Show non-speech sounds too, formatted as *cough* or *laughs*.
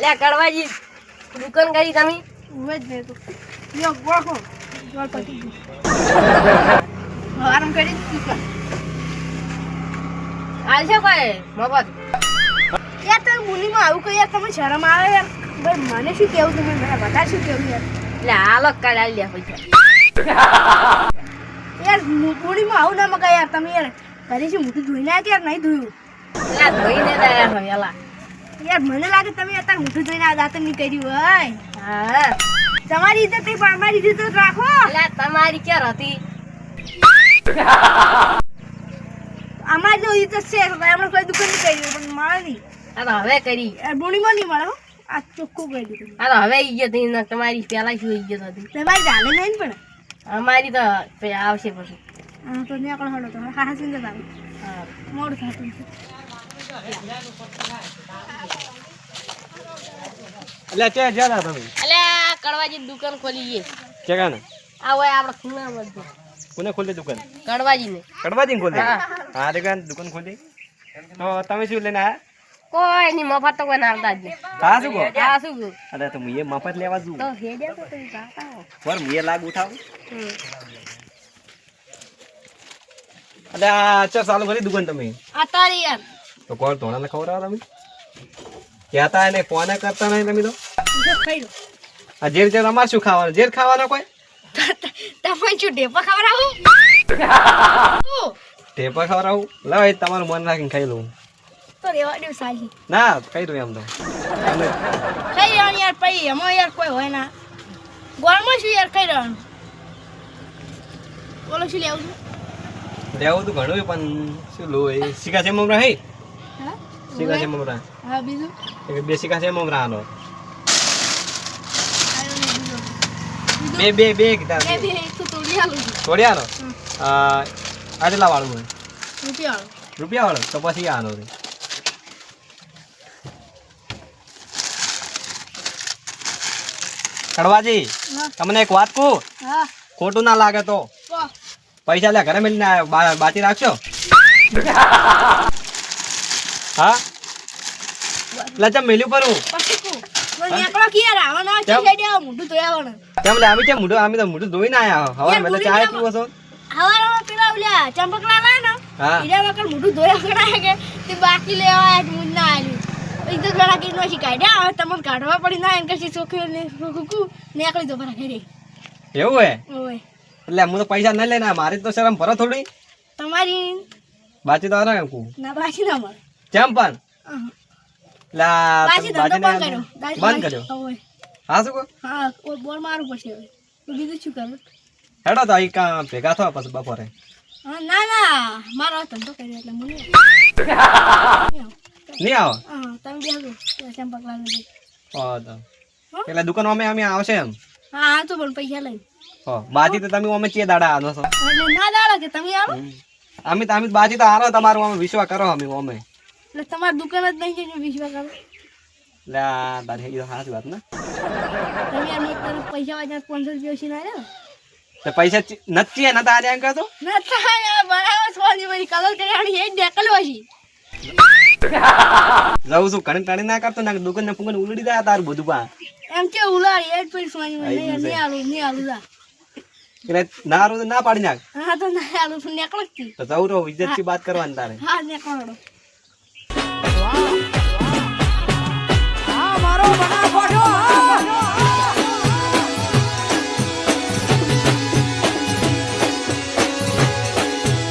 લે કડવાજી દુકાન કરી તમે? ઉભે જ નહીં તો. યો ગોળખો. ગોળ પતી *laughs* આરામ કરી દુકાન હાલ છે કોઈ? મફત યાર તમે મુનિમાં આવું કહી યાર તમે શરમ આવે યાર? ભાઈ મને શું કેવું તમે મને બધા શું કેવું યાર? એટલે હાલો કાઢ લે પૈસા. *laughs* યાર મુનિમાં આવું ના મકા યાર તમે યાર. ઘરે શું મોટું ધોઈ ના યાર નહીં ધોયું? એટલે ધોઈને યાર વેલા યાર મને લાગે તમે અત્યારે મોટું ધોઈને આ દાંત નહીં કર્યું હોય. હા. તમારી ઇજ્જત નહીં પણ અમારી ઇજ્જત તો રાખો. તમારી ક્યાં હતી? અમારી તો ઇજ્જત છે એમણે કોઈ દુકાન નહીં કર્યું પણ મારે. નહીં અરે હવે કરી. બોણીમાં નહીં મળે આ ચોખ્ખું કહી દીધું અરે હવે ઇજ્જત નહીં તમારી પેલા શું ઇજ્જત હતી? તમારી ચાલે નહીં પણ. અમારી તો પછી આવશે પછી. હા તો ત્યાં પણ હડો તો હા હા સુંદર આવે મોડું થતું એટલે ચે જ્યાં તમે? એટલે કડવાજી દુકાન ખોલી ચે આ હોય આપણે ખૂણામાં જ કોને ખોલી દુકાન? કડવાજી ને કડવાજી ખોલી? હા. દુકાન દુકાન ખોલી? તો તમે શું લઈને આયા? કોઈ ની મફત તો કોઈ નાલતા જ નહીં. કા શું આ શું? અરે તો મુયે મફત લેવા જુ તો હેડ્યા તો તું જાતા હો. પર મુયે લાગ ઉઠાવ. અરે આ ચા ચાલુ કરી દુકાન તમે. આ તારી યાર તો કોણ ધોણાને ખવડાવો તમે? કહેતા એને કોને કરતા નહીં તમે તો? જો આ જેર જેર અમારે શું ખાવાનું? જેર ખાવાનો કોઈ તમે શું ઢેપા ખવડાવું? ટેપા *laughs* ખવડાવું? લાવ તમારું મન રાખીને ખાઈ લઉં. તો રેવા દઉં સાજી ના ખાઈ દઉં એમ તો. ખાઈ રહેવાનું યાર પછી એમાં યાર કોઈ હોય ના. ગોળમાં શું યાર ખાઈ રહેવાનું બોલો શું લેવું છે? લેવું તો ઘણું પણ શું લો એ શીખા છે મમરા હે? શીખા છે મમરા? હા બીજું? બે શીખા છે મમરા આનો. બે બે બે કીધા બે બે તો તોડી આલું છું. થોડી આનો આટલા વાળું હોય? રૂપિયા વાળો. રૂપિયા વાળો? તો પછી આનો રે કડવાજી તમને એક વાત કહું? ખોટું ના લાગે તો. પૈસા લે ઘરે મેળીને આ બા- બાકી રાખશો હા? લચમ મેલ્યું પરું? હા. બાકી લેવા ઇજ્જત વાળા કે નો શીખાય હવે તમને કાઢવા પડી ના એમ કશી ચોખ્ખી ને કુકુ નીકળી દો ભરા ઘરે. એવું હે? ઓય. એટલે હું તો પૈસા નહીં લેના. મારી તો શરમ ભરો થોડી. તમારી બાકી તો આને કહું? ના બાકી ના મળે. કેમ પણ. આ બાકી બાકીને બંધ કર્યો. બંધ કર્યો. ઓય. હા શું હા ઓ બોલ મારું પછી હવે. તો બીજું શું કરું? હેડો તો અહીં કાં ભેગા થવા પછી બપોરે. ના ના. મારો ધંધો કર્યો એટલે મને. *laughs* નહીં આવો. તમે બેસો ચંપકલા ને હો તો? એટલે દુકાન અમે અમે આવશે એમ. હા હા તો પણ પૈસા લઈ હો બાજી તો તમે અમે ચે દાડા આનો છો? એટલે ના દાડો કે તમે આવો? અમે તો અમે તો બાજી તો હારો તમારું અમે વિશ્વાસ કરો અમે અમે. એટલે તમારી દુકાન જ નહીં છે વિશ્વાસ કરો. એટલે આ તારી એ તો સાચી વાત ને. તમે યાર મેં તારે પૈસા વાળા પાંચસો રૂપિયા ઓછી ના તો પૈસા નથી એના તારે એમ કહેતો ના થાય યાર બનાવો સોની મારી કલર કર્યાની એ ડેકલ વાસી લઉં છું. કણ ટાણી ના કરતો ના દુકાન ને ફુગન ઉલડી જાય તારું બધું પા એમ કે ઉલાડી એક પૈસા માં નહીં આલું નહીં આલું દા ના પાડી નાખ. હા તો ના આલું છું વાત કરવાની તારે. હા મારો